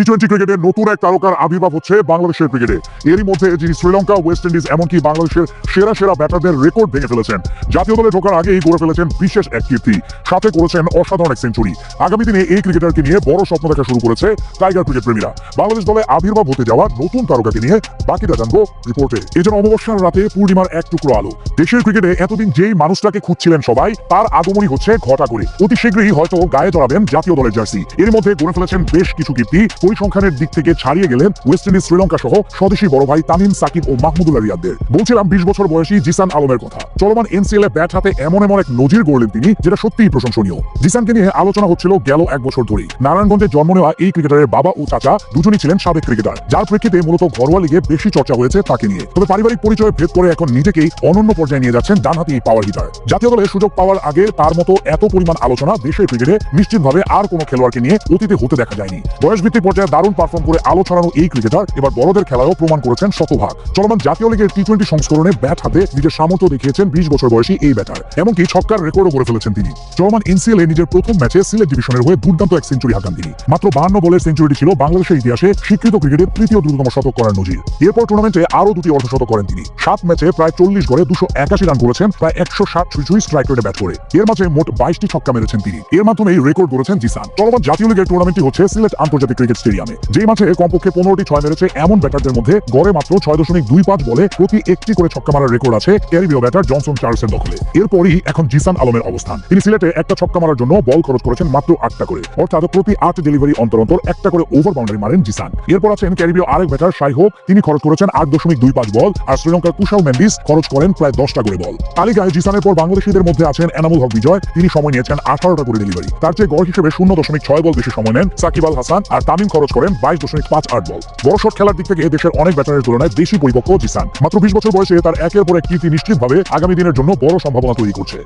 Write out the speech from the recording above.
T twenty ক্রিকেটে নতুন এক তারকার আবির্ভাব হচ্ছে বাংলাদেশের ক্রিকেটে এরই মধ্যে যিনি শ্রীলঙ্কা ওয়েস্ট ইন্ডিজ এমনকি বাংলাদেশের সেরা সেরা ব্যাটারদের রেকর্ড ভেঙে ফেলেছেন। জাতীয় দলে ঢোকার আগেই গড়ে ফেলেছেন বিশেষ এক কীর্তি। সাথে করেছেন অসাধারণ এক সেঞ্চুরি আগামী দিনে এই ক্রিকেটারকে নিয়ে বড় স্বপ্ন দেখা শুরু করেছে টাইগার ক্রিকেট প্রেমীরা বাংলাদেশ দলে আবির্ভাব হতে যাওয়া নতুন তারকাকে নিয়ে বাকিটা জানব রিপোর্টে। এই জন্য অমাবস্যার রাতে পূর্ণিমার এক টুকরো আলো। দেশের ক্রিকেটে এতদিন যেই মানুষটাকে খুঁজছিলেন সবাই, তার আগমনী হচ্ছে ঘটা করে। অতি শীঘ্রই হয়তো গায়ে জড়াবেন জাতীয় দলের জার্সি। এর মধ্যে গড়ে ফেলেছেন বেশ কিছু কীর্তি। পরিসংখ্যানের দিক থেকে ছাড়িয়ে গেলেন ওয়েস্ট ইন্ডিজ, শ্রীলঙ্কা সহ স্বদেশী বড় ভাই তামিম, সাকিব ও মাহমুদুল্লাহ রিয়াদদের। বলছিলাম বিশ বছর বয়সী জিসান আলমের কথা। চলমান এনসিএল এ ব্যাট হাতে এমন এমন এক নজির গড়লেন তিনি, যেটা সত্যিই প্রশংসনীয়। জিসানকে নিয়ে আলোচনা হচ্ছিল গেল এক বছর ধরেই। নারায়ণগঞ্জে জন্ম নেওয়া এই ক্রিকেটারের বাবা ও চাচা দুজনই ছিলেন সাবেক ক্রিকেটার। যার প্রেক্ষিতে মূলত ঘরোয়া লিগে বেশি চর্চা হয়েছে তাকে নিয়ে। তবে পারিবারিক পরিচয় ভেদ করে এখন নিজেকেই অনন্য পর্যায়ে নিয়ে যাচ্ছেন ডানহাতি এই পাওয়ার হিটার জাতীয় দলে সুযোগ পাওয়ার আগে তার মতো এত পরিমাণ আলোচনা দেশের ক্রিকেটে নিশ্চিতভাবে আর কোনো খেলোয়াড়কে নিয়ে অতীতে হতে দেখা যায়নি। বয়স ভিত্তিক পর্যায়ে দারুণ পারফর্ম করে আলো ছড়ানো এই ক্রিকেটার এবার বড়দের খেলায়ও প্রমাণ করেছেন শতভাগ। চলমান জাতীয় লিগের টি টোয়েন্টি সংস্করণে ব্যাট হাতে নিজের সামর্থ্য দেখিয়েছেন বিশ বছর বয়সী এই ব্যাটার এমনকি ছক্কার রেকর্ডও করে ফেলেছেন তিনি। চলমান এনসিএল এ নিজের প্রথম ম্যাচে সিলেট ডিভিশনের হয়ে দুর্দান্ত এক সেঞ্চুরি হাঁকান তিনি। মাত্র বাহান্ন বলের সেঞ্চুরিটি ছিল বাংলাদেশের ইতিহাসে স্বীকৃত ক্রিকেটের তৃতীয় দ্রুততম শতক করার নজির। এরপর টুর্নামেন্টে আরও দুটি অর্ধশতক করেন তিনি। সাত ম্যাচে প্রায় চল্লিশ গড়ে দুশো একাশি রান করেছেন, প্রায় একশো ষাট ছুঁই স্ট্রাইক রেটে ব্যাট করে। এর মাঝে মোট বাইশটি ছক্কা মেরেছেন তিনি। এর মাধ্যমেই রেকর্ড করেছেন জিসান। চলমান জাতীয় লিগের টুর্নামেন্টটি হচ্ছে সিলেট আন্তর্জাতিক ক্রিকেট স্টেডিয়ামে যেই মাঠে কমপক্ষে পনেরোটি ছয় মেরেছে এমন ব্যাটারদের মধ্যে গড়ে মাত্র ছয় দশমিক দুই পাঁচ বলে প্রতি একটি করে ছক্কা মারার রেকর্ড আছে ক্যারিবীয় ব্যাটার জনসন চার্লসের দখলে। এরপরই এখন জিসান আলমের অবস্থান। তিনি সিলেটে একটা ছক্কা মারার জন্য বল খরচ করেছেন মাত্র আটটা করে। অর্থাৎ প্রতি আট ডেলিভারি অন্তর অন্তর একটা করে ওভার বাউন্ডারি মারেন জিসান। এরপর আছেন ক্যারিবীয় আরেক ব্যাটার সাই হোপ তিনি খরচ করেছেন আট দশমিক দুই পাঁচ বল, আর শ্রীলঙ্কার কুশাল মেন্ডিস খরচ করেন প্রায় দশটা করে বল। তালিকায় জিসানের পর বাংলাদেশিদের মধ্যে আছেন এনামুল হক বিজয়, তিনি সময় নিয়েছেন আঠারোটা করে ডেলিভারি তার চেয়ে গড় হিসেবে শূন্য দশমিক ছয় বল বেশি সময় নেন সাকিব আল হাসান, আর তামিম খরচ করেন বাইশ দশমিক পাঁচ আট বল। বড় শট খেলার দিক থেকে দেশের অনেক ব্যাটারের তুলনায় বেশি পরিপক্ক জিসান। মাত্র বিশ বছর বয়সে তার একের পর এক কীর্তি নিশ্চিতভাবে আগামী দিনের জন্য বড় সম্ভাবনা তৈরি করছে।